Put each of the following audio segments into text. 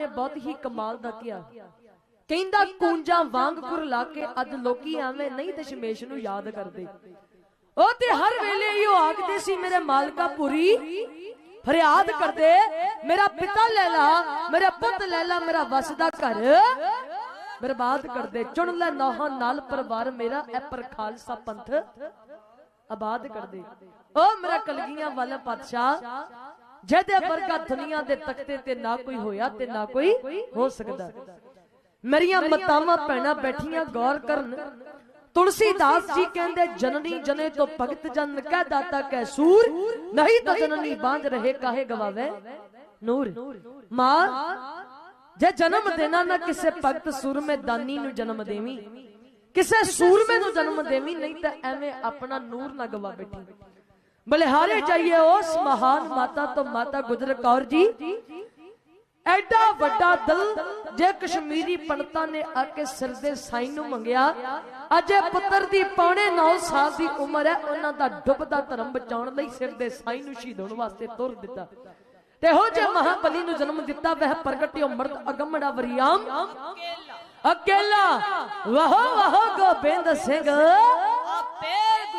ਨੇ ਬਹੁਤ ਹੀ ਕਮਾਲ ਦਾ ਕਿਹਾ। ਕਹਿੰਦਾ ਕੂੰਜਾਂ ਵਾਂਗ ਕੁਰਲਾ ਕੇ ਅੱਜ ਲੋਕੀ ਐਵੇਂ ਨਹੀਂ ਦਸ਼ਮੇਸ਼ ਨੂੰ ਯਾਦ ਕਰਦੇ। ਉਹ ਤੇ ਹਰ ਵੇਲੇ ਇਹੋ ਆਖਦੇ ਸੀ ਮੇਰੇ ਮਾਲਕਾ ਪੁਰੀ ਫਰਿਆਦ ਕਰਦੇ ਮੇਰਾ ਪਿਤਾ ਲੈ ਲਾ ਮੇਰਾ ਪੁੱਤ ਲੈ ਲਾ ਮੇਰਾ ਵਸਦਾ ਘਰ। ਬਰਬਾਦ ਕਰਦੇ ਚੁਣ ਲੈ ਨੌਹਾਂ ਨਾਲ ਪਰਿਵਾਰ ਮੇਰਾ ਐ ਪਰ ਖਾਲਸਾ ਪੰਥ। ਆਬਾਦ ਕਰਦੇ। ਉਹ ਮੇਰਾ ਕਲਗੀਆਂ ਵਾਲਾ ਪਾਤਸ਼ਾਹ। ਜਿਹਦੇ ਵਰਗਾ ਦੁਨੀਆ ਦੇ ਤਖਤੇ ਤੇ ਨਾ ਕੋਈ ਹੋਇਆ ਤੇ ਨਾ ਕੋਈ ਹੋ ਸਕਦਾ। ਮੇਰੀਆਂ ਮਤਾਵਾਂ ਭੈਣਾਂ ਬੈਠੀਆਂ ਗੌਰ ਕਰਨ। ਤੁਲਸੀਦਾਸ ਜੀ ਕਹਿੰਦੇ, ਜਨਨੀ ਜਨੇ ਤੋਂ ਭਗਤ ਜਨ, ਕਹਿ ਦਾਤਾ ਕਹਿ ਸੂਰ, ਨਹੀਂ ਤਾਂ ਜਨਨੀ ਬਾਂਝ ਰਹੇ ਕਾਹੇ ਗਵਾਵੇ? ਨੂਰ, ਮਾਂ, ਜੇ ਜਨਮ ਦੇਣਾ ਨਾ ਕਿਸੇ ਭਗਤ ਸੂਰਮੇ ਦਾਨੀ ਨੂੰ ਜਨਮ ਦੇਵੀ, ਕਿਸੇ ਸੂਰਮੇ ਨੂੰ ਜਨਮ ਦੇਵੀ, ਨਹੀਂ ਤਾਂ ਐਵੇਂ ਆਪਣਾ ਨੂਰ ਨਾ ਗਵਾ ਬੈਠੀ। ਬਲਿਹਾਰੇ ਜਾਈਏ ਉਸ ਮਹਾਨ ਮਾਤਾ ਤੋਂ ਮਾਤਾ ਗੁਜਰ ਕੌਰ ਜੀ। ਐਡਾ ਵੱਡਾ ਦਿਲ ਜੇ ਕਸ਼ਮੀਰੀ ਪੰਡਤਾਂ ਨੇ ਆ ਕੇ ਸਿਰ ਦੇ ਸਾਈਂ ਨੂੰ ਮੰਗਿਆ। ਅਜੇ ਪੁੱਤਰ ਦੀ ਪੌਣੇ 9 ਸਾਲ ਦੀ ਉਮਰ ਹੈ ਉਹਨਾਂ ਦਾ ਡੁੱਬਦਾ ਧਰਮ ਬਚਾਉਣ ਲਈ ਸਿਰ ਦੇ ਸਾਈਂ ਨੂੰ ਸ਼ਹੀਦ ਹੋਣ ਵਾਸਤੇ ਤੁਰ ਦਿੱਤਾ। ਤੇ ਹੋ ਜੇ ਮਹਾਬਲੀ ਨੂੰ ਜਨਮ ਦਿੱਤਾ ਵਹਿ ਪ੍ਰਗਟਿਓ ਮਰਦ ਅਗੰਮੜਾ ਵਰਿਆਮ। ਅਕੇਲਾ। ਵਾਹ ਵਾਹ ਗੋਬਿੰਦ ਸਿੰਘ।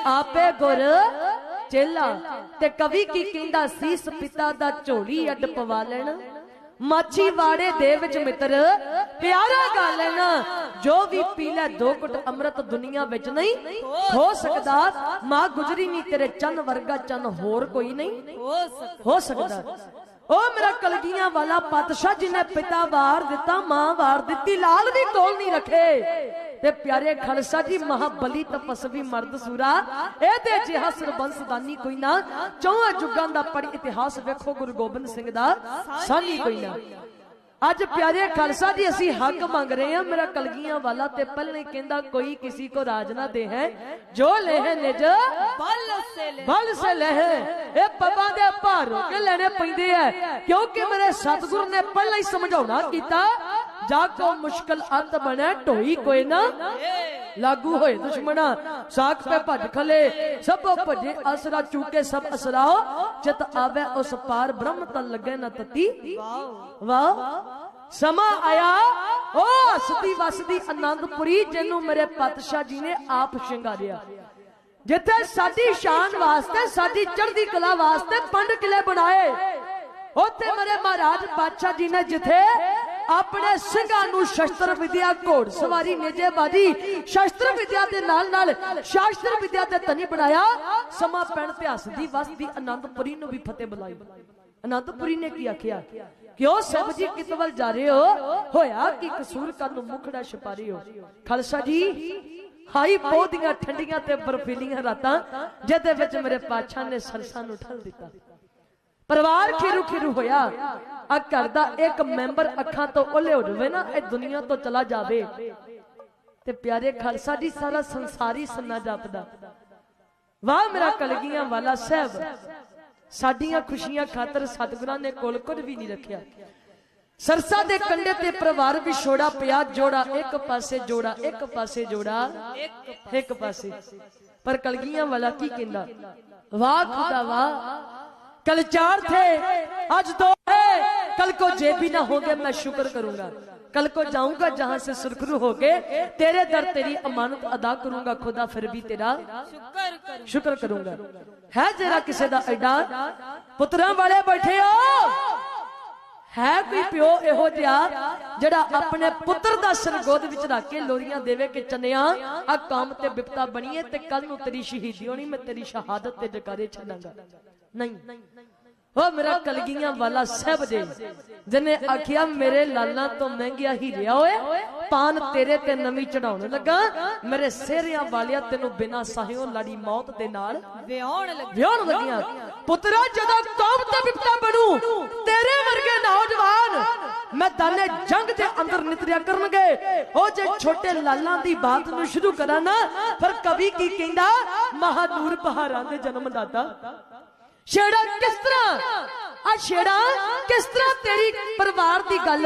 ਆਪੇ ਗੁਰ ਚੇਲਾ ਤੇ ਕਵੀ ਕੀ ਕਹਿੰਦਾ ਸੀਸ ਪਿਤਾ ਦਾ ਝੋਲੀ ਅੱਡ ਪਵਾ ਲੈਣ। ਮਾਛੀ ਵਾੜੇ ਦੇ ਵਿੱਚ ਮਿੱਤਰ ਪਿਆਰਾ ਗਾ ਲੈਣਾ। ਜੋ ਵੀ ਪੀ ਲੈ ਦੋ ਘੁੱਟ ਅੰਮ੍ਰਿਤ ਦੁਨੀਆ ਵਿੱਚ ਨਹੀਂ ਹੋ ਸਕਦਾ ਮਾਂ ਗੁਜਰੀ ਨਹੀਂ ਤੇਰੇ ਚੰਨ ਵਰਗਾ ਚੰਨ ਹੋਰ ਕੋਈ ਨਹੀਂ। ਹੋ ਸਕਦਾ। ਹੋ ਸਕਦਾ। ਉਹ ਮੇਰਾ ਕਲਗੀਆਂ ਵਾਲਾ ਪਾਤਸ਼ਾਹ ਜਿਨੇ ਪਿਤਾ ਵਾਰ ਦਿੱਤਾ, ਮਾਂ ਵਾਰ ਦਿੱਤੀ, ਲਾਲ ਵੀ ਤੋਲ ਨਹੀਂ ਰੱਖੇ। ਤੇ ਪਿਆਰੇ ਖਾਲਸਾ ਜੀ, ਮਹਾਬਲੀ ਤਪਸਵੀ ਮਰਦ ਸੂਰਾ, ਇਹਦੇ ਜਿਹਾ ਸਰਬੰਸਦਾਨੀ ਕੋਈ ਨਾ। ਚੌਹਾਂ ਜੁਗਾਂ ਦਾ ਪੜ ਇਤਿਹਾਸ ਵੇਖੋ, ਗੁਰੂ ਗੋਬਿੰਦ ਸਿੰਘ ਦਾ ਸਾਨੀ ਕੋਈ ਨਾ। ਅੱਜ ਪਿਆਰੇ ਖਾਲਸਾ ਜੀ ਅਸੀਂ ਹੱਕ ਮੰਗ ਰਹੇ ਹਾਂ ਮੇਰਾ ਕਲਗੀਆਂ ਵਾਲਾ ਤੇ ਪਹਿਲਾਂ ਹੀ ਕਹਿੰਦਾ ਕੋਈ ਕਿਸੇ ਕੋ ਰਾਜ ਨਾ ਦੇ ਹੈ ਜੋ ਲੇਹ ਨਿਜ ਬਲ ਸੇ ਲੈ ਬਲ ਸੇ ਲਹਿ। ਇਹ ਪੱਬਾਂ ਦੇ ਭਾਰ ਹੋ ਕੇ ਲੈਣੇ ਪੈਂਦੇ ਆ ਕਿਉਂਕਿ ਮੇਰੇ ਸਤਿਗੁਰ ਨੇ ਪਹਿਲਾਂ ਹੀ ਸਮਝਾਉਣਾ ਕੀਤਾ ਜਾ ਕੋ ਮੁਸ਼ਕਲ ਅੰਤ ਬਣੇ ਢੋਈ ਕੋਈ ਨਾ। ਲਾਗੂ ਹੋਏ ਦੁਸ਼ਮਣਾ, ਸਾਖ ਪੇ ਭੱਜ ਖਲੇ, ਸਭ ਭੱਜੇ ਅਸਰਾ ਚੂਕੇ, ਸਭ ਅਸਰਾਓ ਚਿਤ ਆਵੇ ਉਸ ਪਾਰ, ਬ੍ਰਹਮ ਤਨ ਲੱਗੇ ਨਾ ਤਤੀ। ਵਾਹ, ਸਮਾਂ ਆਇਆ, ਓ ਹਸਦੀ ਵਸਦੀ ਆਨੰਦਪੁਰੀ ਜਿਹਨੂੰ ਮੇਰੇ ਪਾਤਸ਼ਾਹ ਜੀ ਨੇ ਆਪ ਸ਼ਿੰਗਾਰਿਆ। ਜਿੱਥੇ ਸਾਡੀ ਸ਼ਾਨ ਵਾਸਤੇ, ਸਾਡੀ ਚੜ੍ਹਦੀ ਕਲਾ ਵਾਸਤੇ ਪੰਡ ਕਿਲੇ ਬਣਾਏ, ਉੱਥੇ ਮੇਰੇ ਮਹਾਰਾਜ ਪਾਤਸ਼ਾਹ ਜੀ ਨੇ ਜਿੱਥੇ ਆਪਣੇ ਸਿੰਘਾਂ ਨੂੰ ਸ਼ਸਤਰ ਵਿਦਿਆ ਘੋੜ ਸਵਾਰੀ ਨਿਜੇਬਾਜੀ ਸ਼ਸਤਰ ਵਿਦਿਆ ਦੇ ਨਾਲ ਨਾਲ ਸ਼ਾਸਤਰ ਵਿਦਿਆ ਤੇ ਤਨੀ ਬਣਾਇਆ। ਸਮਾਂ ਪੈਣ ਤੇ ਹੱਸਦੀ ਵਸਦੀ ਆਨੰਦਪੁਰੀ ਨੂੰ ਵੀ ਫਤਿਹ ਬੁਲਾਈ। ਆਨੰਦਪੁਰੀ ਨੇ ਕੀ ਆਖਿਆ? ਕਿਉਂ ਸਭ ਜੀ ਕਿਤ ਜਾ ਰਹੇ ਹੋ? ਹੋਇਆ ਕਿ ਕਸੂਰ ਕਰਨ ਨੂੰ ਮੁਖੜਾ ਛਪਾਰੀ ਹੋ? ਖਾਲਸਾ ਜੀ, ਹਾਈ ਪੋਹ ਦੀਆਂ ਠੰਡੀਆਂ ਤੇ ਬਰਫੀਲੀਆਂ ਰਾਤਾਂ, ਜਿਹਦੇ ਵਿੱਚ ਮੇਰੇ ਪਾਛਾ ਨੇ ਸਰਸਾਂ ਨੂੰ ਠਲ ਦਿੱਤਾ। ਪਰਿਵਾਰ ਖਿਰੂ ਖਿਰੂ ਹੋਇਆ। ਆ ਘਰ ਦਾ ਇੱਕ ਮੈਂਬਰ ਅੱਖਾਂ ਤੋਂ ਓਲੇ ਹੋ ਜਾਵੇ ਨਾ, ਇਹ ਦੁਨੀਆ ਤੋਂ ਚਲਾ ਜਾਵੇ। ਤੇ ਪਿਆਰੇ ਖਾਲਸਾ ਜੀ, ਸਾਰਾ ਸੰਸਾਰੀ ਸੰਨਾ ਜਪਦਾ। ਵਾਹ ਮੇਰਾ ਕਲਗੀਆਂ ਵਾਲਾ ਸਾਹਿਬ, ਸਾਡੀਆਂ ਖੁਸ਼ੀਆਂ ਖਾਤਰ ਸਤਿਗੁਰਾਂ ਨੇ ਕੋਲ ਕੁਝ ਵੀ ਨਹੀਂ ਰੱਖਿਆ। ਸਰਸਾ ਦੇ ਕੰਡੇ ਤੇ ਪਰਿਵਾਰ ਵਿਛੋੜਾ ਪਿਆ, ਜੋੜਾ ਇੱਕ ਪਾਸੇ, ਜੋੜਾ ਇੱਕ ਪਾਸੇ, ਜੋੜਾ ਇੱਕ ਪਾਸੇ। ਪਰ ਕਲਗੀਆਂ ਵਾਲਾ ਕੀ ਕਹਿੰਦਾ? ਵਾਹ ਖੁਦਾ, ਵਾਹ। कल चार थे आज दो है कल को जे भी ना होंगे मैं शुक्र करूंगा कल को जाऊंगा जहां से सुरखरू होके तेरे दर तेरी अमानत अदा करूंगा खुदा फिर भी तेरा ਸ਼ੁਕਰ ਕਰ ਸ਼ੁਕਰ ਕਰੂੰਗਾ ਹੈ ਜਰਾ ਕਿਸੇ ਦਾ ਐਡਾ ਪੁੱਤਰਾਂ ਵਾਲੇ ਬੈਠੇ ਹੋ ਹੈ ਕੋਈ ਪਿਓ ਇਹੋ ਜਿਹਾ ਜਿਹੜਾ ਆਪਣੇ ਪੁੱਤਰ ਦਾ ਸਿਰ ਗੋਦ ਵਿੱਚ ਰੱਖ ਕੇ ਲੋਰੀਆਂ ਦੇਵੇ ਕਿ ਚੰਨਿਆ ਆ ਕੰਮ ਤੇ ਬਿਪਤਾ ਬਣੀਏ ਤੇ ਕੱਲ ਨੂੰ ਤੇਰੀ ਸ਼ਹੀਦੀ ਹੋਣੀ ਮੈਂ ਤੇਰੀ ਸ਼ਹਾਦਤ ਤੇ ਜਕਾਰੇ ਛੱਡਾਂਗਾ ਨਹੀਂ। ਹੋ ਮੇਰਾ ਕਲਗੀਆਂ ਵਾਲਾ ਸਹਿਬ ਦੇ ਜਿਨੇ ਆਖਿਆ ਮੇਰੇ ਲਾਲਾਂ ਤੋਂ ਮਹਿੰਗਿਆ ਹੀ ਰਿਆ ਓਏ ਪਾਨ ਤੇਰੇ ਤੇ ਨਵੀਂ ਚੜਾਉਣ ਲੱਗਾ ਮੇਰੇ ਸਿਹਰਿਆਂ ਵਾਲਿਆ ਤੈਨੂੰ ਬਿਨਾ ਸਾਹਿਓ ਲੜੀ ਮੌਤ ਦੇ ਨਾਲ ਵਿਆਹਣ ਲੱਗੇ। ਵਿਆਹਣ ਲੱਗੀਆਂ। ਪੁੱਤਰਾ ਜਦੋਂ ਕੌਮ ਤੇ ਵਿਪਤਾ ਬਣੂ ਤੇਰੇ ਵਰਗੇ ਨੌਜਵਾਨ ਮੈਦਾਨੇ ਜੰਗ ਦੇ ਅੰਦਰ ਨਿਤਰਿਆ ਕਰਨਗੇ। ਉਹ ਜੇ ਛੋਟੇ ਲਾਲਾਂ ਦੀ ਬਾਤ ਨੂੰ ਸ਼ੁਰੂ ਕਰਾਂ ਨਾ ਫਿਰ ਕਵੀ ਕੀ ਕਹਿੰਦਾ? ਮਹਾਦੂਰ ਬਹਾਰਾਂ ਦੇ ਜਨਮਦਾਤਾ ਛੇੜਾ ਕਿਸ ਤਰ੍ਹਾਂ? ਆ ਛੇੜਾ ਕਿਸ ਤਰ੍ਹਾਂ ਤੇਰੀ ਪਰਿਵਾਰ ਦੀ ਗੱਲ?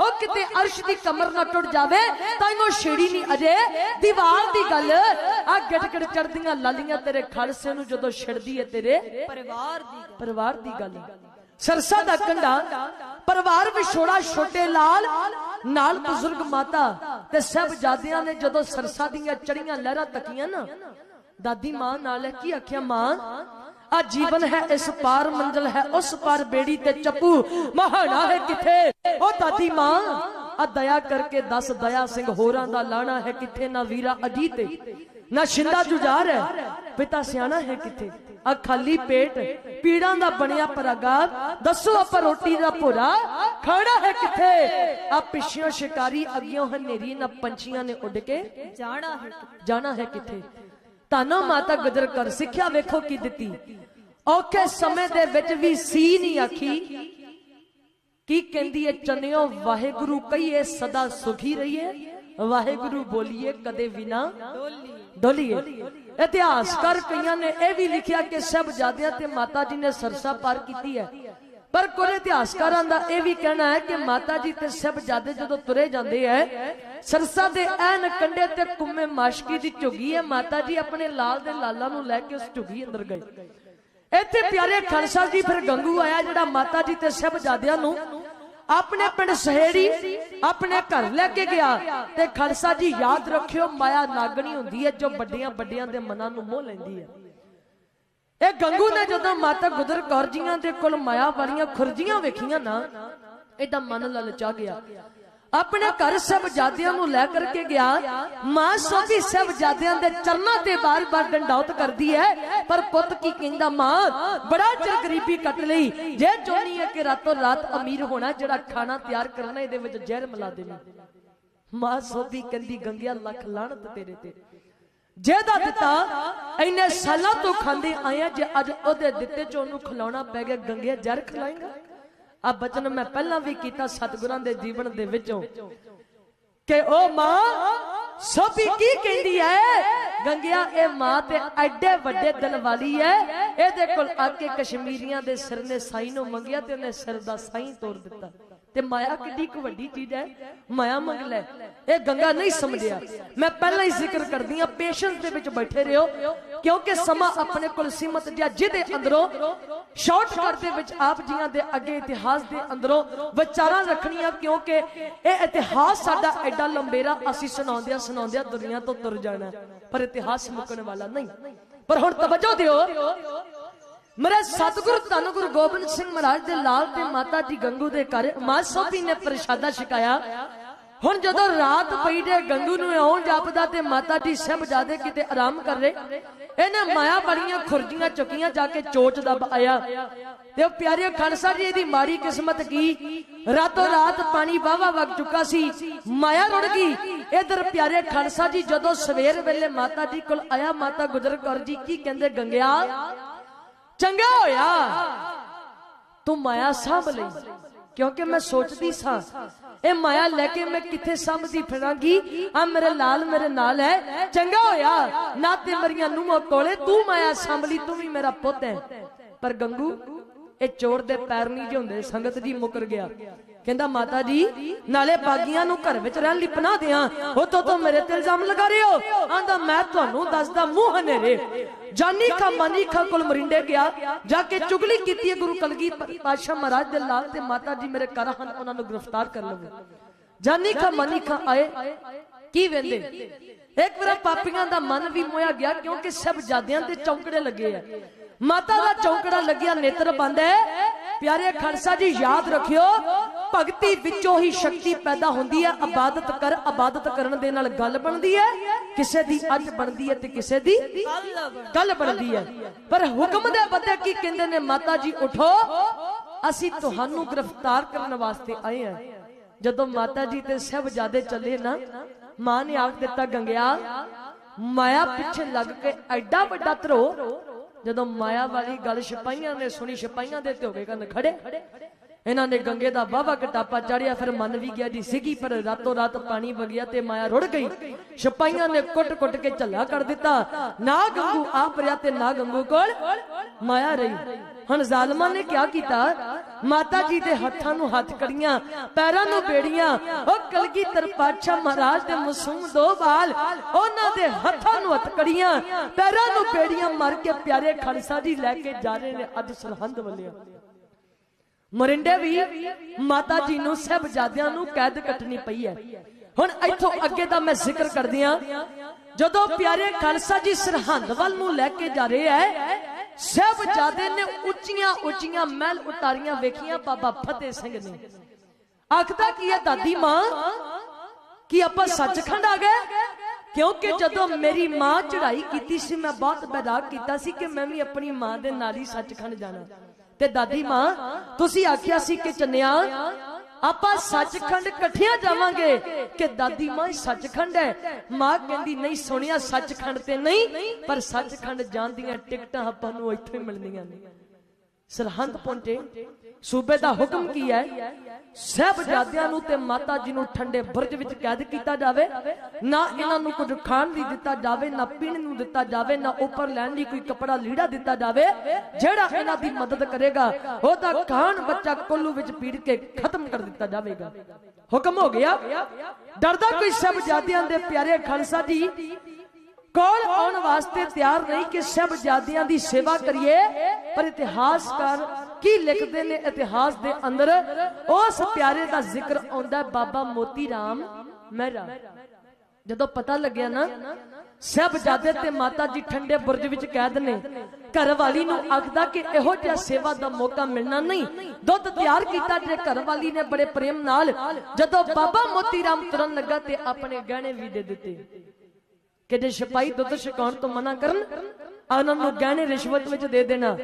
ਉਹ ਕਿਤੇ ਅਰਸ਼ ਦੀ ਕਮਰ ਨਾ ਟੁੱਟ ਜਾਵੇ ਤਾਂ ਉਹ ਛੇੜੀ ਨਹੀਂ ਅਜੇ। ਦੀਵਾਰ ਦੀ ਗੱਲ ਆ ਗਿਟ ਗਿਟ ਚੜਦੀਆਂ ਲਾਲੀਆਂ ਤੇਰੇ ਖਲਸੇ ਨੂੰ ਜਦੋਂ ਛਿੜਦੀ ਏ ਤੇਰੇ। ਪਰਿਵਾਰ ਦੀ ਪਰਿਵਾਰ ਦੀ ਗੱਲ। ਸਰਸਾ ਦਾ ਕੰਡਾ ਪਰਿਵਾਰ ਵਿਛੋੜਾ ਛੋਟੇ ਲਾਲ ਨਾਲ ਬਜ਼ੁਰਗ ਮਾਤਾ ਤੇ ਸਹਿਬਜ਼ਾਦਿਆਂ ਨੇ ਜਦੋਂ ਸਰਸਾ ਦੀਆਂ ਚੜੀਆਂ ਲਹਿਰਾਂ ਤੱਕੀਆਂ ਨਾ ਦਾਦੀ ਮਾਂ ਨਾਲ ਕੀ ਆਖਿਆ ਮਾਂ? ਆ ਜੀਵਨ ਹੈ ਇਸ ਪਾਰ ਮੰਜ਼ਲ ਹੈ ਉਸ ਪਾਰ ਬੇੜੀ ਤੇ ਚੱਪੂ। ਮਹਾਣਾ ਹੈ ਕਿੱਥੇ? ਉਹ ਦਾਦੀ ਮਾਂ ਆ ਦਇਆ ਕਰਕੇ ਦੱਸ ਦਇਆ ਸਿੰਘ ਹੋਰਾਂ ਦਾ ਲਾਣਾ ਹੈ ਕਿੱਥੇ? ਨਾ ਵੀਰਾ ਅਜੀਤੇ ਨਾ ਸ਼ਿੰਦਾ ਜੁਝਾਰ ਹੈ। ਪਿਤਾ ਸਿਆਣਾ ਹੈ ਕਿੱਥੇ? ਆ ਖਾਲੀ ਪੇਟ ਪੀੜਾਂ ਦਾ ਬਣਿਆ ਪਰਾਗਾ। ਦੱਸੋ ਆਪਾਂ ਰੋਟੀ ਦਾ ਭੋਰਾ ਖਾਣਾ ਹੈ ਕਿੱਥੇ? ਆ ਪਿੱਛਿਓਂ ਸ਼ਿਕਾਰੀ ਅੱਗਿਓਂ ਹਨੇਰੀ ਨਾ ਪੰਛੀਆਂ ਨੇ ਉੱਡ ਕੇ ਜਾਣਾ ਹੈ ਜਾਣਾ ਹੈ ਕਿੱਥੇ? ਤਾਨੋ ਮਾਤਾ ਗੁਜਰ ਕਰ ਸਿੱਖਿਆ ਵੇਖੋ ਕੀ ਦਿੱਤੀ। ਔਖੇ ਸਮੇਂ ਦੇ ਵਿੱਚ ਵੀ ਸੀ ਨਹੀਂ ਆਖੀ। ਕੀ ਕਹਿੰਦੀ ਹੈ ਚੰਨਿਓ, ਵਾਹਿਗੁਰੂ ਕਹੀਏ, ਸਦਾ ਸੁਖੀ ਰਹੀਏ। ਵਾਹਿਗੁਰੂ ਬੋਲੀਏ, ਕਦੇ ਵੀ ਨਾ ਡੋਲੀਏ। ਇਤਿਹਾਸਕਾਰ ਕਈਆਂ ਨੇ ਇਹ ਵੀ ਲਿਖਿਆ ਕਿ ਸਭ ਜਾਦਿਆਂ ਤੇ ਮਾਤਾ ਜੀ ਨੇ ਸਰਸਾ ਪਾਰ ਕੀਤੀ ਹੈ ਪਰ ਕੁਝ ਇਤਿਹਾਸਕਾਰਾਂ ਦਾ ਇਹ ਵੀ ਕਹਿਣਾ ਹੈ ਕਿ ਮਾਤਾ ਜੀ ਤੇ ਸਹਿਬਜ਼ਾਦੇ ਜਦੋਂ ਤੁਰੇ ਜਾਂਦੇ ਐ, ਸਰਸਾ ਦੇ ਐਨ ਕੰਡੇ ਤੇ ਕੁੰਮੇ ਮਾਸ਼ਕੀ ਦੀ ਝੁਗੀ ਹੈ ਮਾਤਾ ਜੀ ਆਪਣੇ ਲਾਲ ਦੇ ਲਾਲਾਂ ਨੂੰ ਲੈ ਕੇ ਉਸ ਝੁਗੀ ਅੰਦਰ ਗਏ। ਇੱਥੇ ਪਿਆਰੇ ਖਾਲਸਾ ਜੀ ਫਿਰ ਗੰਗੂ ਆਇਆ, ਜਿਹੜਾ ਮਾਤਾ ਜੀ ਤੇ ਸਹਿਬਜ਼ਾਦਿਆਂ ਨੂੰ ਆਪਣੇ ਪਿੰਡ ਸਹੇੜੀ, ਆਪਣੇ ਘਰ ਲੈ ਕੇ ਗਿਆ। ਤੇ ਖਾਲਸਾ ਜੀ ਯਾਦ ਰੱਖਿਓ, ਮਾਇਆ ਨਾਗਣੀ ਹੁੰਦੀ ਹੈ ਜੋ ਵੱਡੀਆਂ ਵੱਡੀਆਂ ਦੇ ਮਨਾਂ ਨੂੰ ਮੋਹ ਲੈਂਦੀ ਹੈ ਇਹ ਗੰਗੂ ਨੇ ਜਦੋਂ ਮਾਤਾ ਗੁਦਰ ਕੌਰ ਜੀਆਂ ਦੇ ਕੋਲ ਮਾਇਆ ਵਾਲੀਆਂ ਖੁਰਜੀਆਂ ਵੇਖੀਆਂ ਨਾ, ਇਹਦਾ ਮਨ ਲਲਚਾ ਗਿਆ। ਆਪਣੇ ਘਰ ਸਹਿਬਜ਼ਾਦਿਆਂ ਨੂੰ ਲੈ ਕਰਕੇ ਗਿਆ। ਮਾਂ ਸੋਭੀ ਸਹਿਬਜ਼ਾਦਿਆਂ ਦੇ ਚਰਨਾਂ ਤੇ ਬਾਰ-ਬਾਰ ਡੰਡੌਤ ਕਰਦੀ ਹੈ ਪਰ ਪੁੱਤ ਕੀ ਕਹਿੰਦਾ, ਮਾਂ, ਬੜਾ ਚਿਰ ਗਰੀਬੀ ਕੱਟ ਲਈ। ਜੇ ਚਾਹੁੰਦੀ ਹੈ ਕਿ ਰਾਤੋਂ ਰਾਤ ਅਮੀਰ ਹੋਣਾ, ਜਿਹੜਾ ਖਾਣਾ ਤਿਆਰ ਕਰਨਾ, ਇਹਦੇ ਵਿੱਚ ਜ਼ਹਿਰ ਮਿਲਾ ਦੇਣਾ ਮਾਂ ਸੋਭੀ ਕਹਿੰਦੀ, ਗੰਗਿਆ, ਲੱਖ ਲਾਹਣਤ ਤੇਰੇ ਤੇ। ਜਿਹਦਾ ਦਿੱਤਾ ਇੰਨੇ ਸਾਲਾਂ ਤੋਂ ਖਾਂਦੇ ਆਏ ਜੇ ਅੱਜ ਉਹਦੇ ਦਿੱਤੇ ਚ ਉਹਨੂੰ ਖਿਲਾਉਣਾ ਪੈ ਗਿਆ, ਗੰਗਿਆ ਜ਼ਹਿਰ ਖਿਲਾਏਗਾ? ਆ ਬਚਨ ਮੈਂ ਪਹਿਲਾਂ ਵੀ ਕੀਤਾ ਸਤਿਗੁਰਾਂ ਦੇ ਜੀਵਨ ਦੇ ਵਿੱਚੋਂ ਕਿ ਉਹ ਮਾਂ, ਸੋਭੀ ਕੀ ਕਹਿੰਦੀ ਹੈ ਗੰਗਿਆ, ਇਹ ਮਾਂ ਤੇ ਐਡੇ ਵੱਡੇ ਦਿਲ ਵਾਲੀ ਹੈ ਇਹਦੇ ਕੋਲ ਆ ਕੇ ਕਸ਼ਮੀਰੀਆਂ ਦੇ ਸਿਰ ਨੇ ਸਾਈ ਨੂੰ ਮੰਗਿਆ ਤੇ ਉਹਨੇ ਸਿਰ ਦਾ ਸਾਈ ਤੋੜ ਦਿੱਤਾ। ਤੇ ਮਾਇਆ ਕਿੱਡੀ ਕੁ ਵੱਡੀ ਚੀਜ਼ ਹੈ? ਮਾਇਆ ਮੰਗ ਲੈ। ਇਹ ਗੰਗਾ ਨਹੀਂ ਸਮਝਿਆ ਮੈਂ ਪਹਿਲਾਂ ਹੀ ਜ਼ਿਕਰ ਕਰਦੀ ਆ ਪੇਸ਼ੈਂਸ ਦੇ ਵਿੱਚ ਬੈਠੇ ਰਹੋ ਕਿਉਂਕਿ ਸਮਾਂ ਆਪਣੇ ਕੋਲ ਸੀਮਤ ਜਿਹਾ ਜਿਹਦੇ ਅੰਦਰੋਂ ਸ਼ਾਰਟਕਟ ਦੇ ਵਿੱਚ ਆਪ ਜੀਆਂ ਦੇ ਅੱਗੇ ਇਤਿਹਾਸ ਦੇ ਅੰਦਰੋਂ ਵਿਚਾਰਾਂ ਰੱਖਣੀਆਂ ਕਿਉਂਕਿ ਇਹ ਇਤਿਹਾਸ ਸਾਡਾ ਐਡਾ ਲੰਬੇਰਾ ਅਸੀਂ ਸੁਣਾਉਂਦਿਆਂ ਸੁਣਾਉਂਦਿਆਂ ਦੁਨੀਆ ਤੋਂ ਤੁਰ ਜਾਣਾ। ਪਰ ਇਤਿਹਾਸ ਮੁੱਕਣ ਵਾਲਾ ਨਹੀਂ। ਪਰ ਹੁਣ ਤਵੱਜੋ ਦਿਓ। ਮੇਰੇ ਸਤਿਗੁਰ ਧੰਨ ਗੁਰੂ ਗੋਬਿੰਦ ਸਿੰਘ ਮਹਾਰਾਜ ਦੇ ਲਾਲ ਤੇ ਮਾਤਾ ਜੀ ਗੰਗੂ ਦੇ ਘਰ ਮਾਂ ਸੋਭੀ ਨੇ ਪ੍ਰਸ਼ਾਦਾ ਛਕਾਇਆ। ਹੁਣ ਜਦੋਂ ਰਾਤ ਪਈ ਦੇ ਗੰਗੂ ਨੂੰ ਆਉਣ ਜਾਪਦਾ ਤੇ ਮਾਤਾ ਜੀ ਸਹਿਬਜ਼ਾਦੇ ਕਿਤੇ ਆਰਾਮ ਕਰ ਰਹੇ, ਇਹਨੇ ਮਾਇਆ ਬੜੀਆਂ ਖੁਰਜੀਆਂ ਚੁੱਕੀਆਂ ਜਾ ਕੇ ਚੋਚ ਦੱਬ ਆਇਆ। ਤੇ ਉਹ ਪਿਆਰੇ ਖਾਲਸਾ ਜੀ, ਇਹਦੀ ਮਾੜੀ ਕਿਸਮਤ ਕੀ? ਰਾਤੋਂ ਰਾਤ ਪਾਣੀ ਵਾਵਾ ਵਗ ਚੁੱਕਾ ਸੀ, ਮਾਇਆ ਰੁੜ ਗਈ। ਇਧਰ ਪਿਆਰੇ ਖਾਲਸਾ ਜੀ, ਜਦੋਂ ਸਵੇਰ ਵੇਲੇ ਮਾਤਾ ਜੀ ਕੋਲ ਆਇਆ, ਮਾਤਾ ਗੁਜਰ ਕੌਰ ਜੀ, ਕੀ ਕਹਿੰਦੇ, ਗੰਗਿਆ? ਚੰਗਾ ਹੋਇਆ। ਤੂੰ ਮਾਇਆ ਸਾਂਭ ਲਈ, ਕਿਉਂਕਿ ਮੈਂ ਸੋਚਦੀ ਸਾਂ, ਇਹ ਮਾਇਆ ਲੈ ਕੇ ਮੈਂ ਕਿੱਥੇ ਸਾਂਭਦੀ ਫਿਰਾਂਗੀ? ਆ ਮੇਰੇ ਲਾਲ ਮੇਰੇ ਨਾਲ ਹੈ, ਚੰਗਾ ਹੋਇਆ। ਨਾ ਤੇ ਮਰੀਆਂ ਨੂੰ ਕੋਲੇ ਤੂੰ ਮਾਇਆ ਸਾਂਭ ਲਈ, ਤੂੰ ਵੀ ਮੇਰਾ ਪੁੱਤ ਹੈ। ਪਰ ਗੰਗੂ, ਇਹ ਚੋਰ ਦੇ ਪੈਰ ਨਹੀਂ ਜਿਉਂਦੇ ਸੰਗਤ ਜੀ ਮੁਕਰ ਗਿਆ। ਕਹਿੰਦਾ, ਮਾਤਾ ਜੀ, ਨਾਲੇ ਬਾਗੀਆਂ ਨੂੰ ਘਰ ਵਿੱਚ ਰਹਿਣ ਲਈ ਪਨਾਹ ਦਿਆਂ। ਉਤੋਂ ਤੋਂ ਮੇਰੇ ਤੇ ਇਲਜ਼ਾਮ ਲਗਾ ਰਹੇ ਹੋ? ਆਂਦਾ, ਮੈਂ ਤੁਹਾਨੂੰ ਦੱਸਦਾ, ਮੂੰਹ ਹਨੇਰੇ। ਜਾਨੀ ਕਾ ਮਾਨੀ ਖਾ ਕੋਲ ਮਰਿੰਡੇ ਗਿਆ, ਜਾ ਕੇ ਚੁਗਲੀ ਕੀਤੀ ਹੈ ਗੁਰੂ ਕਲਗੀ ਪਾਤਸ਼ਾਹ ਮਹਾਰਾਜ ਦੇ ਲਾਲ ਤੇ ਮਾਤਾ ਜੀ ਮੇਰੇ ਘਰ ਹਨ, ਉਹਨਾਂ ਨੂੰ ਗ੍ਰਿਫਤਾਰ ਕਰ ਲਵੋ। ਜਾਨੀ ਕਾ ਮਾਨੀ ਖਾ, ਆਏ। ਕੀ ਵੇਂਦੇ? ਇੱਕ ਵਾਰ ਪਾਪੀਆਂ ਦਾ ਮਨ ਵੀ ਮੋਇਆ ਗਿਆ, ਕਿਉਂਕਿ ਸਭ ਜਾਦਿਆਂ ਦੇ ਚੌਂਕੜੇ ਲੱਗੇ ਆ। ਮਾਤਾ ਦਾ ਚੌਂਕੜਾ ਲੱਗਿਆ ਨੇਤਰ ਬੰਦ ਹੈ। ਪਿਆਰੇ ਖਾਲਸਾ ਜੀ, ਯਾਦ ਰੱਖਿਓ ਭਗਤੀ ਵਿੱਚੋਂ ਹੀ ਸ਼ਕਤੀ ਪੈਦਾ ਹੁੰਦੀ ਹੈ। ਇਬਾਦਤ ਕਰ ਇਬਾਦਤ ਕਰਨ ਦੇ ਨਾਲ ਗੱਲ ਬਣਦੀ ਹੈ। ਕਿਸੇ ਦੀ ਅੱਜ ਬਣਦੀ ਹੈ ਤੇ ਕਿਸੇ ਦੀ ਕੱਲ ਬਣਦੀ ਹੈ। ਪਰ ਹੁਕਮ ਦੇ ਬੰਦੇ ਕੀ ਕਹਿੰਦੇ ਨੇ, ਮਾਤਾ ਜੀ, ਉਠੋ। ਅਸੀਂ ਤੁਹਾਨੂੰ ਗ੍ਰਿਫਤਾਰ ਕਰਨ ਵਾਸਤੇ ਆਏ ਹਾਂ। ਜਦੋਂ ਮਾਤਾ ਜੀ ਤੇ ਸਹਿਬਜ਼ਾਦੇ ਚੱਲੇ ਨਾ, ਮਾਂ ਨੇ ਆਖ ਦਿੱਤਾ, ਗੰਗਿਆ, ਮਾਇਆ ਪਿੱਛੇ ਲੱਗ ਕੇ ਐਡਾ ਵੱਡਾ ਧਰੋ। ਜਦੋਂ ਮਾਇਆ ਵਾਲੀ ਗੱਲ ਸਿਪਾਹੀਆਂ ਨੇ ਸੁਣੀ, ਸਿਪਾਹੀਆਂ ਦੇ ਤੇ ਹੋਵੇ ਕੰਨ ਖੜੇ। ਇਹਨਾਂ ਨੇ ਗੰਗੇ ਦਾ ਵਾਵਾ ਕਟਾਪਾ ਚੜਿਆ, ਫਿਰ ਮਨ ਵੀ ਗਿਆ ਜੀ ਸਿੱਗੀ, ਪਰ ਰਾਤੋਂ ਰਾਤ ਪਾਣੀ ਵਗਿਆ ਤੇ ਮਾਇਆ ਰੁੜ ਗਈ। ਸਿਪਾਹੀਆਂ ਨੇ ਕੁੱਟ-ਕੁੱਟ ਕੇ ਝੱਲਾ ਕਰ ਦਿੱਤਾ। ਨਾ ਗੰਗੂ ਆਪ ਰਿਆ ਤੇ ਨਾ ਗੰਗੂ ਕੋਲ ਮਾਇਆ ਰਹੀ। ਹੁਣ ਜ਼ਾਲਮਾਂ ਨੇ ਕੀ ਕੀਤਾ? ਮਾਤਾ ਜੀ ਦੇ ਹੱਥਾਂ ਨੂੰ ਹੱਥ ਕੜੀਆਂ, ਪੈਰਾਂ ਨੂੰ ਬੇੜੀਆਂ। ਉਹ ਕਲਗੀ ਪਾਤਸ਼ਾਹ ਮਹਾਰਾਜ ਦੇ ਮਸੂਮ ਦੋ ਬਾਲ ਉਹਨਾਂ ਦੇ ਹੱਥਾਂ ਨੂੰ ਹੱਥ ਕੜੀਆਂ, ਪੈਰਾਂ ਨੂੰ ਬੇੜੀਆਂ ਮਾਰ ਕੇ ਪਿਆਰੇ ਖਾਲਸਾ ਜੀ ਲੈ ਕੇ ਜਾ ਰਹੇ ਨੇ ਅੱਜ ਸਰਹੰਦ ਵੱਲਿਆ। ਮਰਿੰਡੇ ਵੀ ਮਾਤਾ ਜੀ ਨੂੰ ਸਹਿਬਜ਼ਾਦਿਆਂ ਨੂੰ ਕੈਦ ਕੱਟਣੀ ਪਈ ਹੈ। ਹੁਣ ਇੱਥੋਂ ਅੱਗੇ ਦਾ ਮੈਂ ਜ਼ਿਕਰ ਕਰਦੀ ਆ ਜਦੋਂ ਪਿਆਰੇ ਖਾਲਸਾ ਜੀ ਸਰਹੰਦ ਵੱਲ ਨੂੰ ਲੈ ਕੇ ਜਾ ਰਹੇ ਐ ਸਹਿਬਜ਼ਾਦੇ ਨੇ ਉੱਚੀਆਂ ਉੱਚੀਆਂ ਮਹਿਲ ਉਤਾਰੀਆਂ ਵੇਖੀਆਂ ਬਾਬਾ ਫਤਿਹ ਸਿੰਘ ਨੇ। ਆਖਦਾ ਕੀ ਹੈ ਦਾਦੀ ਮਾਂ? ਕਿ ਆਪਾਂ ਸੱਚਖੰਡ ਆ ਗਏ? ਕਿਉਂਕਿ ਜਦੋਂ ਮੇਰੀ ਮਾਂ ਚੜ੍ਹਾਈ ਕੀਤੀ ਸੀ, ਮੈਂ ਬਹੁਤ ਬੈਰਾਗ ਕੀਤਾ ਸੀ ਕਿ ਮੈਂ ਵੀ ਆਪਣੀ ਮਾਂ ਦੇ ਨਾਲ ਹੀ ਸੱਚਖੰਡ ਜਾਣਾ। ਤੇ ਦਾਦੀ ਮਾਂ, ਤੁਸੀਂ ਆਖਿਆ ਸੀ ਕਿ ਚੰਨਿਆ, ਆਪਾਂ ਸੱਚਖੰਡ ਇਕੱਠਿਆਂ ਜਾਵਾਂਗੇ ਕਿ ਦਾਦੀ ਮਾਂ ਸੱਚਖੰਡ ਹੈ। ਮਾਂ ਕਹਿੰਦੀ, ਨਹੀਂ ਸੁਣਿਆ ਸੱਚਖੰਡ ਤੇ ਨਹੀਂ, ਪਰ ਸੱਚਖੰਡ ਜਾਣ ਦੀਆਂ ਟਿਕਟਾਂ ਆਪਾਂ ਨੂੰ ਇੱਥੇ ਮਿਲਣੀਆਂ ਨੇ। ਸਰਹੰਦ ਪਹੁੰਚੇ। ਸੂਬੇ ਦਾ ਹੁਕਮ ਕੀ ਹੈ? ਸਹਿਬਜ਼ਾਦਿਆਂ ਨੂੰ ਤੇ ਮਾਤਾ ਜੀ ਨੂੰ ਠੰਡੇ ਬੁਰਜ ਵਿੱਚ ਕੈਦ ਕੀਤਾ ਜਾਵੇ, ਨਾ ਇਹਨਾਂ ਨੂੰ ਕੁਝ ਖਾਣ ਲਈ ਦਿੱਤਾ ਜਾਵੇ, ਨਾ ਪੀਣ ਨੂੰ ਦਿੱਤਾ ਜਾਵੇ, ਨਾ ਉੱਪਰ ਲੈਣ ਲਈ ਕੋਈ ਕਪੜਾ ਲੀੜਾ ਦਿੱਤਾ ਜਾਵੇ, ਜਿਹੜਾ ਇਹਨਾਂ ਦੀ ਮਦਦ ਕਰੇਗਾ, ਉਹਦਾ ਖਾਨ ਬੱਚਾ ਕੋਲੂ ਵਿੱਚ ਪੀੜ ਕੇ ਖਤਮ ਕਰ ਦਿੱਤਾ ਜਾਵੇਗਾ। ਹੁਕਮ ਹੋ ਗਿਆ। ਡਰਦਾ ਕੋਈ ਸਹਿਬਜ਼ਾਦਿਆਂ ਦੇ ਪਿਆਰੇ ਖਾਲਸਾ ਜੀ, ਕੋਲ ਆਉਣ ਵਾਸਤੇ ਤਿਆਰ ਨਹੀਂ ਕਿ ਸਭ ਦੀ ਸੇਵਾ ਕਰੀਏ, ਪਰ ਇਤਿਹਾਸਕਾਰ ਕੀ ਲਿਖਦੇ ਨੇ ਇਤਿਹਾਸ ਦੇ ਅੰਦਰ? ਉਸ ਪਿਆਰੇ ਦਾ ਜ਼ਿਕਰ ਆਉਂਦਾ ਬਾਬਾ ਮੋਤੀ ਰਾਮ ਮਹਿਰਾ। ਜਦੋਂ ਪਤਾ ਲੱਗਿਆ ਨਾ ਸਭ ਤੇ ਮਾਤਾ ਜੀ ਠੰਡੇ ਬੁਰਜ ਵਿੱਚ ਕੈਦ ਨੇ ਘਰ ਵਾਲੀ ਨੂੰ ਆਖਦਾ ਕਿ ਇਹੋ ਜਿਹਾ ਸੇਵਾ ਦਾ ਮੌਕਾ ਮਿਲਣਾ ਨਹੀਂ। ਦੁੱਧ ਤਿਆਰ ਕੀਤਾ ਜੇ ਘਰ ਵਾਲੀ ਨੇ ਬੜੇ ਪ੍ਰੇਮ ਨਾਲ ਜਦੋਂ ਬਾਬਾ ਮੋਤੀ ਰਾਮ ਤੁਰਨ ਲੱਗਾ ਤੇ ਆਪਣੇ ਗਹਿਣੇ ਵੀ ਦੇ ਦਿੱਤੇ। ਕਿ ਜੇ ਸਿਪਾਹੀ ਦੁੱਧ ਛਕਾਉਣ ਤੋਂ ਮਨਾ ਕਰਨ? ਆ ਉਹਨਾਂ ਨੂੰ ਗਹਿਣੇ ਰਿਸ਼ਵਤ ਵਿੱਚ ਦੇ ਦੇਣਾ।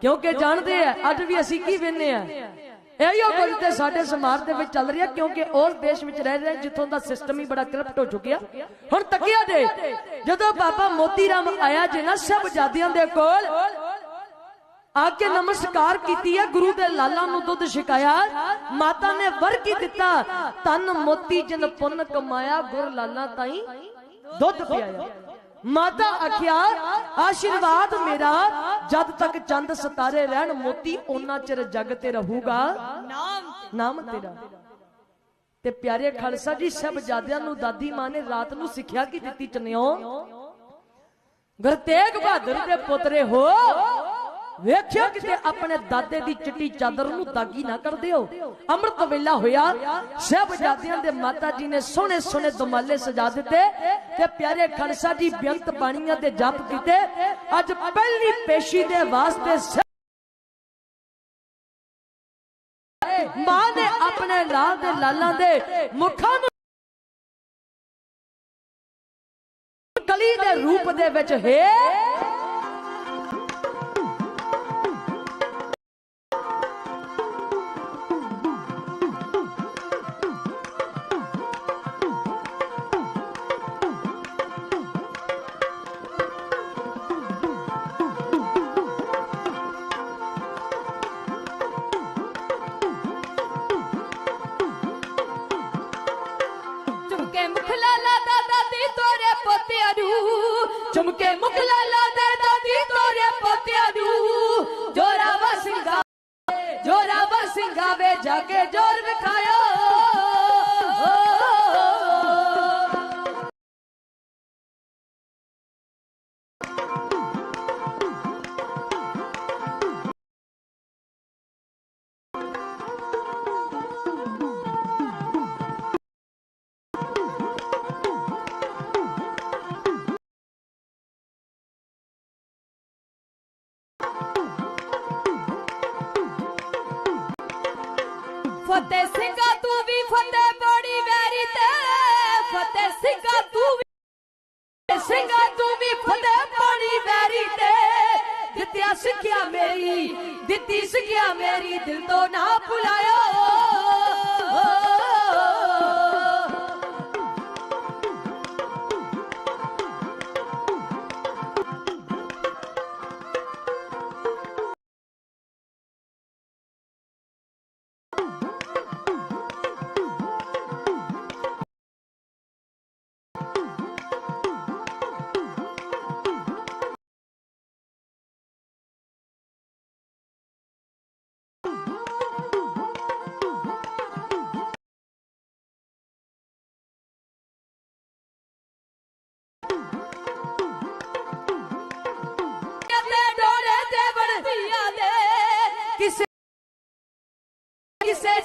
ਕਿਉਂਕਿ ਜਾਣਦੇ ਆ, ਅੱਜ ਵੀ ਅਸੀਂ ਕੀ ਵੇਨੇ ਆ। ਇਹੀਓ ਕੁਝ ਤੇ ਸਾਡੇ ਸਮਾਜ ਦੇ ਵਿੱਚ ਚੱਲ ਰਿਹਾ, ਕਿਉਂਕਿ ਉਸ ਦੇਸ਼ ਵਿੱਚ ਰਹਿ ਰਹੇ, ਜਿੱਥੋਂ ਦਾ ਸਿਸਟਮ ਹੀ ਬੜਾ ਕਰਪਟ ਹੋ ਚੁੱਕਿਆ। ਹੁਣ ਤੱਕਿਆ ਜੇ ਜਦੋਂ ਬਾਬਾ ਮੋਤੀ ਰਾਮ ਆਇਆ ਜੇ ਨਾ ਸਭ ਜਾਦੀਆਂ ਦੇ ਕੋਲ, ਆ ਕੇ ਨਮਸਕਾਰ ਕੀਤੀ ਹੈ ਗੁਰੂ ਦੇ ਲਾਲਾਂ ਨੂੰ ਦੁੱਧ ਛਕਾਇਆ, ਮਾਤਾ ਨੇ ਵਰ ਕੀ ਦਿੱਤਾ ਤਨ ਮੋਤੀ ਜਿਨ ਪੁੰਨ ਕਮਾਇਆ, ਗੁਰ ਲਾਲਾਂ ਤਾਈ ਦੁੱਧ ਪਿਆਇਆ। ਮਾਤਾ ਆਖਿਆ ਆਸ਼ੀਰਵਾਦ ਮੇਰਾ ਜਦ ਤੱਕ ਚੰਦ ਸਤਾਰੇ ਰਹਿਣ ਮੋਤੀ ਉਹਨਾਂ ਚਿਰ ਜਗ ਤੇ ਰਹੂਗਾ। ਨਾਮ ਨਾਮ ਤੇਰਾ। ਤੇ ਪਿਆਰੇ ਖਾਲਸਾ ਜੀ ਸਭ ਜਾਦਿਆਂ ਨੂੰ ਦਾਦੀ ਮਾਂ ਨੇ ਰਾਤ ਨੂੰ ਸਿੱਖਿਆ ਕੀ ਦਿੱਤੀ ਚੰਨਿਓ? ਗੁਰ ਤੇਗ ਬਹਾਦਰ ਦੇ ਪੁੱਤਰੇ ਹੋ। ਵੇਖਿਓ ਕਿਤੇ ਆਪਣੇ ਦਾਦੇ ਦੀ ਚਿੱਟੀ ਚਾਦਰ ਨੂੰ ਦਾਗੀ ਨਾ ਕਰ ਦਿਓ ਅੰਮ੍ਰਿਤ ਵੇਲਾ ਹੋਇਆ, ਸਹਿਬਜ਼ਾਦਿਆਂ ਦੇ ਮਾਤਾ ਜੀ ਨੇ ਸੋਹਣੇ ਸੋਹਣੇ ਦਮਾਲੇ ਸਜਾ ਦਿੱਤੇ ਤੇ ਪਿਆਰੇ ਖਾਲਸਾ ਜੀ ਬੇਅੰਤ ਬਾਣੀਆਂ ਦੇ ਜਪ ਕੀਤੇ। ਅੱਜ ਪਹਿਲੀ ਪੇਸ਼ੀ ਦੇ ਵਾਸਤੇ ਮਾਂ ਨੇ ਆਪਣੇ ਲਾਲ ਦੇ ਲਾਲਾਂ ਦੇ ਮੁਖਾਂ ਨੂੰ ਕਲੀ ਦੇ ਰੂਪ ਦੇ ਵਿੱਚ ਹੈ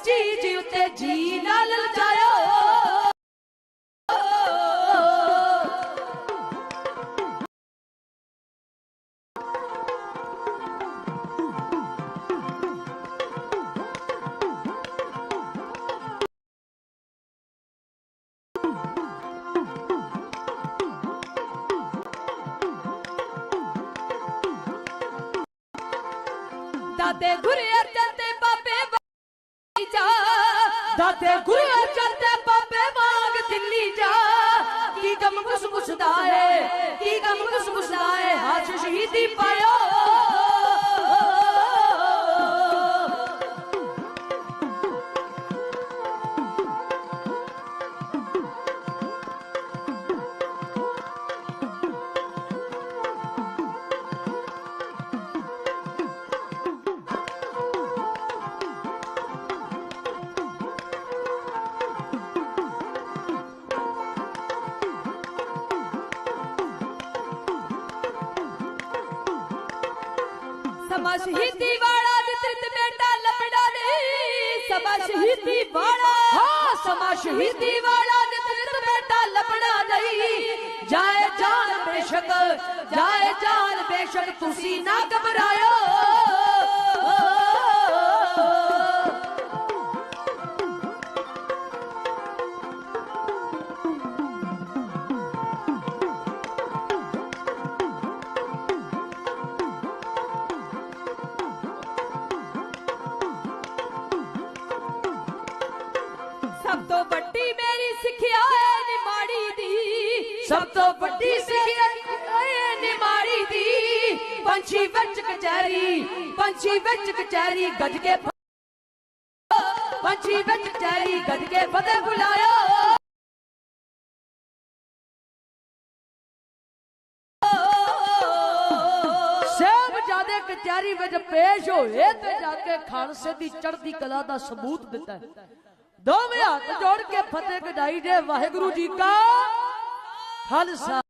ਜੀ ਜੀ ਉੱਤੇ ਜੀ ਨਾ ਲਲਚਾਇਓ। ਦਾਦੇ ਗੁਰਿਆ ਸ਼ਹੀਦੀ ਵਾਲਾ ਜਿੱਤ ਬੇਟਾ ਲੱਭੜਾ ਨਹੀਂ। ਜਾਏ ਜਾਨ ਬੇਸ਼ੱਕ, ਜਾਏ ਜਾਨ ਬੇਸ਼ੱਕ ਤੁਸੀਂ ਨਾ ਘਬਰਾਇਓ। ਵਿੱਚ ਕਚਹਿਰੀ ਗੱਜ ਕੇ ਪੰਛੀ ਵਿੱਚ ਕਚਹਿਰੀ ਗੱਜ ਕੇ ਫਤਿਹ ਬੁਲਾਇਓ। ਸਾਹਿਬਜ਼ਾਦੇ ਕਚਹਿਰੀ ਵਿੱਚ ਪੇਸ਼ ਹੋਏ ਤੇ ਜਾ ਕੇ ਖਾਲਸੇ ਦੀ ਚੜ੍ਹਦੀ ਕਲਾ ਦਾ ਸਬੂਤ ਦਿੱਤਾ। ਦੋਵੇਂ ਹੱਥ ਜੋੜ ਕੇ ਫਤਿਹ ਗਡਾਈ ਦੇ ਵਾਹਿਗੁਰੂ ਜੀ ਕਾ ਖਾਲਸਾ।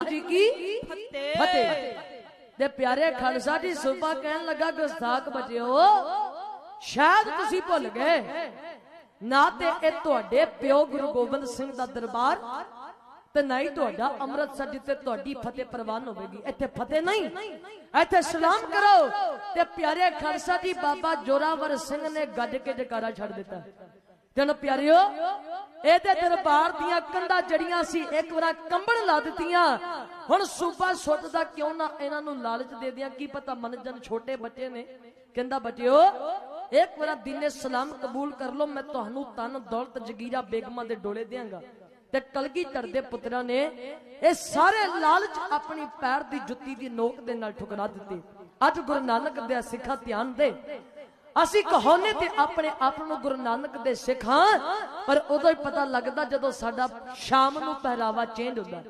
ਜੀ ਕੀ? ਫਤਿਹ। ਤੇ ਪਿਆਰੇ ਖਾਲਸਾ ਜੀ ਸੁਬਾ ਕਹਿਣ ਲੱਗਾ ਗੁਸਤਾਖ ਬਚਿਓ, ਸ਼ਾਇਦ ਤੁਸੀਂ ਭੁੱਲ ਗਏ। ਨਾ ਤੇ ਇਹ ਤੁਹਾਡੇ ਪਿਓ ਗੁਰੂ ਗੋਬਿੰਦ ਸਿੰਘ ਦਾ ਦਰਬਾਰ ਤੇ ਨਾ ਹੀ ਤੁਹਾਡਾ ਅੰਮ੍ਰਿਤਸਰ ਜਿੱਥੇ ਤੁਹਾਡੀ ਫਤਿਹ ਪ੍ਰਵਾਨ ਹੋਵੇਗੀ। ਇੱਥੇ ਫਤਿਹ ਨਹੀਂ, ਇੱਥੇ ਸਲਾਮ ਕਰੋ ਤੇ ਪਿਆਰੇ ਖਾਲਸਾ ਜੀ, ਬਾਬਾ ਜੋਰਾਵਰ ਸਿੰਘ ਨੇ ਗੱਜ ਕੇ ਜਕਾਰਾ ਛੱਡ ਦਿੱਤਾ। ਜਨ ਪਿਆਰਿਓ, ਇਹਦੇ ਦਰਬਾਰ ਦੀਆਂ ਕੰਧਾਂ ਜੜੀਆਂ ਸੀ, ਇੱਕ ਵਾਰ ਕੰਬਣ ਲਾ ਦਿੱਤੀਆਂ। ਹੁਣ ਸੂਬਾ ਸੁੱਟਦਾ ਕਿਉਂ ਨਾ ਇਹਨਾਂ ਨੂੰ ਲਾਲਚ ਦੇ ਦਿਆਂ? ਕੀ ਪਤਾ ਮਨਜਨ ਛੋਟੇ ਬੱਚੇ ਨੇ? ਕਹਿੰਦਾ, ਬੱਚਿਓ, ਇੱਕ ਵਾਰ ਦਿਨੇ ਸਲਾਮ ਕਬੂਲ ਕਰ ਲਓ, ਮੈਂ ਤੁਹਾਨੂੰ ਤਨ, ਦੌਲਤ, ਜਗੀਰਾ, ਬੇਗਮਾਂ ਦੇ ਡੋਲੇ ਦਿਆਂਗਾ। ਤੇ ਕਲਗੀ ਦੇ ਪੁੱਤਰਾਂ ਨੇ ਇਹ ਸਾਰੇ ਲਾਲਚ ਆਪਣੀ ਪੈਰ ਦੀ ਜੁੱਤੀ ਦੀ ਨੋਕ ਦੇ ਨਾਲ ਠੁਕਰਾ ਦਿੱਤੇ। ਅੱਜ ਗੁਰੂ ਨਾਨਕ ਦੇ ਸਿੱਖਾਂ ਧਿਆਨ ਦੇ ਅਸੀਂ ਕਹੋਨੇ ਤੇ ਆਪਣੇ ਆਪ ਨੂੰ ਗੁਰੂ ਨਾਨਕ ਦੇ ਸਿੱਖ ਹਾਂ, ਪਰ ਉਦੋਂ ਹੀ ਪਤਾ ਲੱਗਦਾ ਜਦੋਂ ਸਾਡਾ ਸ਼ਾਮ ਨੂੰ ਪਹਿਰਾਵਾ ਚੇਂਜ ਹੁੰਦਾ।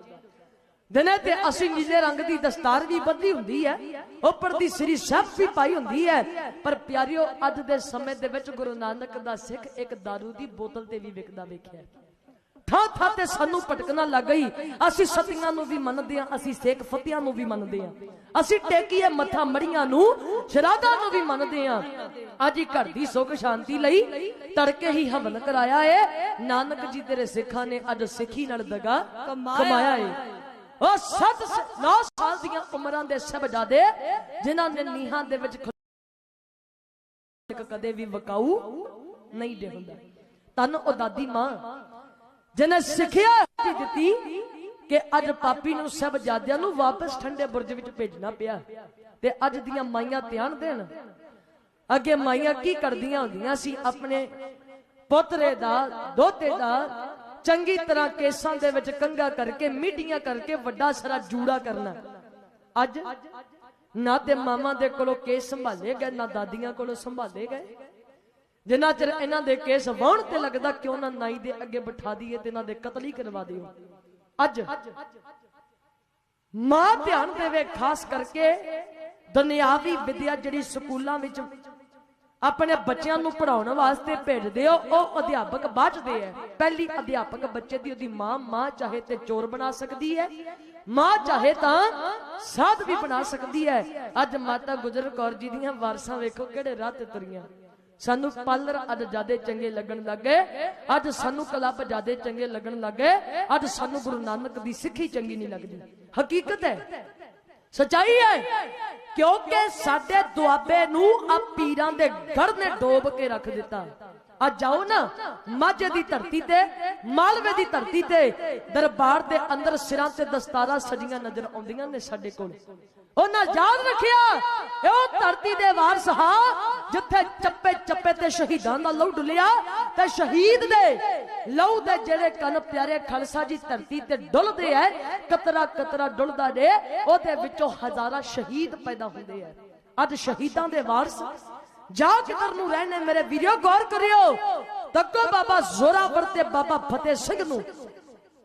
ਦਿਨੇ ਤੇ ਅਸੀਂ ਨੀਲੇ ਰੰਗ ਦੀ ਦਸਤਾਰ ਵੀ ਬੱਧੀ ਹੁੰਦੀ ਹੈ, ਉੱਪਰ ਦੀ ਸ੍ਰੀ ਸਾਹਿਬ ਵੀ ਪਾਈ ਹੁੰਦੀ ਹੈ। ਪਰ ਪਿਆਰਿਓ, ਅੱਜ ਦੇ ਸਮੇਂ ਦੇ ਵਿੱਚ ਗੁਰੂ ਨਾਨਕ ਦਾ ਸਿੱਖ ਇੱਕ दारू ਦੀ ਬੋਤਲ ਤੇ ਵੀ ਵਿਕਦਾ ਵੇਖਿਆ। ਥਾਂ ਥਾਂ ਤੇ ਸਾਨੂੰ ਭਟਕਣਾ ਲੱਗ ਗਈ। ਅਸੀਂ ਸਤੀਆਂ ਨੂੰ ਵੀ ਮੰਨਦੇ ਹਾਂ ਅਸੀਂ ਸੇਖ ਫਤਿਆਂ ਨੂੰ ਵੀ ਮੰਨਦੇ ਹਾਂ। ਅਸੀਂ ਟੇਕੀਏ ਮੱਥਾ ਮੜੀਆਂ ਨੂੰ ਸ਼ਰਾਧਾਂ ਨੂੰ ਵੀ ਮੰਨਦੇ ਹਾਂ। ਅੱਜ ਹੀ ਘਰ ਦੀ ਸੁੱਖ ਸ਼ਾਂਤੀ ਲਈ ਤੜਕੇ ਹੀ ਹਵਨ ਕਰਾਇਆ ਏ। ਨਾਨਕ ਜੀ ਤੇਰੇ ਸਿੱਖਾਂ ਨੇ ਅੱਜ ਸਿੱਖੀ ਨਾਲ ਦਗਾ ਕਮਾਇਆ। ਏ। ਉਹ 7 9 ਸਾਲ ਦੀਆਂ ਉਮਰਾਂ ਦੇ ਸਹਬਜ਼ਾਦੇ ਜਿਨ੍ਹਾਂ ਨੇ ਨੀਹਾਂ ਦੇ ਵਿੱਚ ਕਦੇ ਵੀ ਵਕਾਊ ਨਹੀਂ ਦੇ ਹੁੰਦਾ। ਤਨ ਉਹ ਦਾਦੀ ਮਾਂ। ਜਿਹਨੇ ਸਿੱਖਿਆ ਦਿੱਤੀ ਕਿ ਅੱਜ ਪਾਪੀ ਨੂੰ ਸਭ ਜਾਦਿਆਂ ਨੂੰ ਵਾਪਸ ਠੰਡੇ ਬੁਰਜ ਵਿੱਚ ਭੇਜਣਾ ਪਿਆ ਤੇ ਅੱਜ ਦੀਆਂ ਮਾਈਆਂ ਧਿਆਨ ਦੇਣ। ਅੱਗੇ ਮਾਈਆਂ ਕੀ ਕਰਦੀਆਂ ਹੁੰਦੀਆਂ ਸੀ? ਆਪਣੇ ਪੁੱਤਰੇ ਦਾ, ਦੋਤੇ ਦਾ ਚੰਗੀ ਤਰ੍ਹਾਂ ਕੇਸਾਂ ਦੇ ਵਿੱਚ ਕੰਗਾ ਕਰਕੇ ਮੀਡੀਆਂ ਕਰਕੇ ਵੱਡਾ ਸਾਰਾ ਜੂੜਾ ਕਰਨਾ। ਅੱਜ ਨਾ ਤੇ ਮਾਮਾ ਦੇ ਕੋਲੋਂ ਕੇਸ ਸੰਭਾਲੇ ਗਏ, ਨਾ ਦਾਦੀਆਂ ਕੋਲੋਂ ਸੰਭਾਲੇ ਗਏ। ਜਿੰਨਾ ਚਿਰ ਇਹਨਾਂ ਦੇ ਕੇਸ ਵਾਹਣ ਤੇ ਲੱਗਦਾ ਕਿਉਂ ਨਾ ਨਾਈ ਦੇ ਅੱਗੇ ਬਿਠਾ ਦਈਏ ਤੇ ਇਹਨਾਂ ਦੇ ਕਤਲ ਹੀ ਕਰਵਾ ਦਿਓ ਅੱਜ ਮਾਂ ਧਿਆਨ ਦੇਵੇ ਖਾਸ ਕਰਕੇ ਦੁਨਿਆਵੀ ਵਿਦਿਆ ਜਿਹੜੀ ਸਕੂਲਾਂ ਵਿੱਚ ਆਪਣੇ ਬੱਚਿਆਂ ਨੂੰ ਪੜਾਉਣ ਵਾਸਤੇ ਭੇਜਦੇ ਹੋ ਉਹ ਅਧਿਆਪਕ ਬਚਦੇ ਐ ਪਹਿਲੀ ਅਧਿਆਪਕ ਬੱਚੇ ਦੀ ਉਹਦੀ ਮਾਂ ਮਾਂ ਚਾਹੇ ਤੇ ਚੋਰ ਬਣਾ ਸਕਦੀ ਹੈ, ਮਾਂ ਚਾਹੇ ਤਾਂ ਸਾਧ ਵੀ ਬਣਾ ਸਕਦੀ ਹੈ। ਅੱਜ ਮਾਤਾ ਗੁਜਰ ਕੌਰ ਜੀ ਦੀਆਂ ਵਾਰਸਾਂ ਵੇਖੋ ਕਿਹੜੇ ਰਾਹ ਤੇ ਤੁਰੀਆਂ। ਸਾਨੂੰ ਪਾਰਲਰ ਅੱਜ ਜਿਆਦੇ ਚੰਗੇ ਲੱਗਣ ਲੱਗੇ। ਅੱਜ ਸਾਨੂੰ ਕਲੱਬ ਜਿਆਦੇ ਚੰਗੇ ਲੱਗਣ ਲੱਗੇ। ਅੱਜ ਸਾਨੂੰ ਗੁਰੂ ਨਾਨਕ ਦੀ ਸਿੱਖੀ ਚੰਗੀ ਨਹੀਂ ਲੱਗਦੀ। ਹਕੀਕਤ ਹੈ। ਸਚਾਈ ਹੈ। ਕਿਉਂਕਿ ਸਾਡੇ ਦੁਆਬੇ ਨੂੰ ਆ ਪੀਰਾਂ ਦੇ ਗੜ ਨੇ ਡੋਬ ਕੇ ਰੱਖ ਦਿੱਤਾ। ਆ ਜਾਓ ਨਾ, ਮਾਝੇ ਦੀ ਧਰਤੀ ਤੇ, ਮਾਲਵੇ ਦੀ ਧਰਤੀ ਤੇ, ਦਰਬਾਰ ਦੇ ਅੰਦਰ ਸਿਰਾਂ ਤੇ ਦਸਤਾਰਾਂ ਸਜੀਆਂ ਨਜ਼ਰ ਆਉਂਦੀਆਂ ਨੇ ਸਾਡੇ ਕੋਲ। ਉਹਨਾਂ ਯਾਦ ਰੱਖਿਆ। ਇਹ ਉਹ ਧਰਤੀ ਦੇ ਵਾਰਸ ਹਾਂ ਜਿੱਥੇ ਚੱਪੇ ਚੱਪੇ ਤੇ ਸ਼ਹੀਦਾਂ ਦਾ ਲਹੂ ਡੁੱਲਿਆ। ਤੇ ਸ਼ਹੀਦ ਦੇ ਲਹੂ ਦੇ ਜਿਹੜੇ ਕਨ ਪਿਆਰੇ ਖਾਲਸਾ ਜੀ ਧਰਤੀ ਤੇ ਡੁੱਲਦੇ ਐ, ਕਤਰਾ ਕਤਰਾ ਡੁੱਲਦਾ ਨੇ ਉਹਦੇ ਵਿੱਚੋਂ ਹਜ਼ਾਰਾਂ ਸ਼ਹੀਦ ਪੈਦਾ ਹੁੰਦੇ ਐ। ਅੱਜ ਸ਼ਹੀਦਾਂ ਦੇ ਵਾਰਸ ਜਾ ਕਿਧਰ ਨੂੰ ਰਹਿਣੇ ਮੇਰੇ ਵੀਰੋ ਗੌਰ ਕਰਿਓ। ਤੱਕੋ ਬਾਬਾ ਜ਼ੋਰਾਵਰ ਤੇ ਬਾਬਾ ਫਤਿਹ ਸਿੰਘ ਨੂੰ।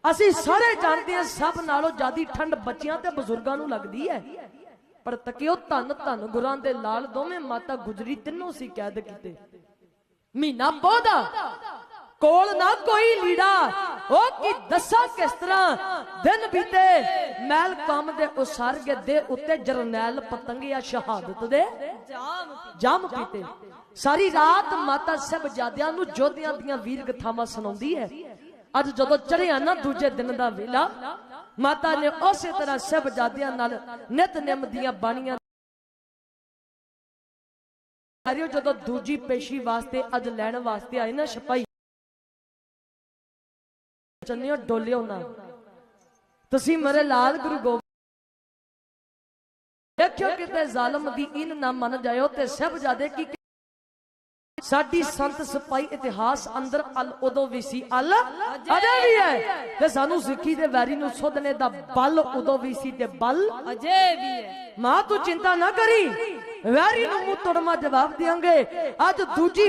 ਅਸੀਂ ਸਾਰੇ ਜਾਣਦੇ ਹਾਂ ਸਭ ਨਾਲੋਂ ਜਿਆਦੀ ਠੰਡ ਬੱਚਿਆਂ ਤੇ ਬਜ਼ੁਰਗਾਂ ਨੂੰ ਲੱਗਦੀ ਹੈ ਪਰ ਤਕਿਓ ਧੰਨ ਧੰਨ ਗੁਰਾਂ ਦੇ ਲਾਲ ਦੋਵੇਂ ਮਾਤਾ ਗੁਜਰੀ ਤਿੰਨੋਂ ਸੀ ਕੈਦ ਕੀਤੇ। ਮਹੀਨਾ ਬਹੁਦਾ ਕੋਲ ਨਾ ਕੋਈ ਲੀੜਾ। ਉਹ ਕੀ ਦੱਸਾਂ ਕਿਸ ਤਰ੍ਹਾਂ? ਦਿਨ ਬੀਤੇ ਮੈਲ ਕੰਮ ਦੇ ਉਸਰਗੇ ਦੇ ਉੱਤੇ ਜਰਨੈਲ ਪਤੰਗਿਆ ਸ਼ਹਾਦਤ ਦੇ ਜਾਮ ਜੰਮ ਪੀਤੇ ਸਾਰੀ ਰਾਤ ਮਾਤਾ ਸਾਹਿਬਜ਼ਾਦਿਆਂ ਨੂੰ ਜੋਧਿਆਂ ਦੀਆਂ ਵੀਰ ਗਥਾਵਾਂ ਸੁਣਾਉਂਦੀ ਹੈ। ਅੱਜ ਜਦੋਂ ਚੜਿਆ ਨਾ ਦੂਜੇ ਦਿਨ ਦਾ ਵੇਲਾ ਮਾਤਾ ਨੇ ਉਸੇ ਤਰ੍ਹਾਂ ਸਾਹਿਬਜ਼ਾਦਿਆਂ ਨਾਲ ਨਿਤਨੇਮ ਦੀਆਂ ਬਾਣੀਆਂ ਸਾਰਿਓ ਜਦੋਂ ਦੂਜੀ ਪੇਸ਼ੀ ਵਾਸਤੇ ਅੱਜ ਲੈਣ ਵਾਸਤੇ ਆਏ ਨਾ ਸਿਪਾਹੀ। ਚੰਨਿਓ ਡੋਲਿਓ ਨਾ। ਤੁਸੀਂ ਮੇਰੇ ਲਾਲ ਗੁਰੂ ਗੋਬਿੰਦ ਦੇਖਿਓ ਕਿਤੇ ਜ਼ਾਲਮ ਦੀ ਇਨ ਨਾ ਮੰਨ ਜਾਇਓ ਤੇ ਸ਼ਹਿਬਜ਼ਾਦੇ ਕੀ ਸਾਡੀ ਸੰਤ ਸਿਪਾਹੀ ਇਤਿਹਾਸ ਅੰਦਰ ਅਲ ਉਦੋਂ ਵੀ ਸੀ ਅਲ ਅਜੇ ਵੀ ਹੈ। ਤੇ ਸਾਨੂੰ ਸਿੱਖੀ ਦੇ ਵੈਰੀ ਨੂੰ ਸੁਧਨੇ ਦਾ ਬਲ ਉਦੋਂ ਵੀ ਸੀ ਤੇ ਬਲ ਅਜੇ ਵੀ ਹੈ। ਮਾਂ ਤੂੰ ਚਿੰਤਾ ਨਾ ਕਰੀ। ਵੈਰੀ ਨੂੰ ਮੂੰਹ ਤੋੜਮਾ ਜਵਾਬ ਦਿਆਂਗੇ ਅੱਜ ਦੂਜੀ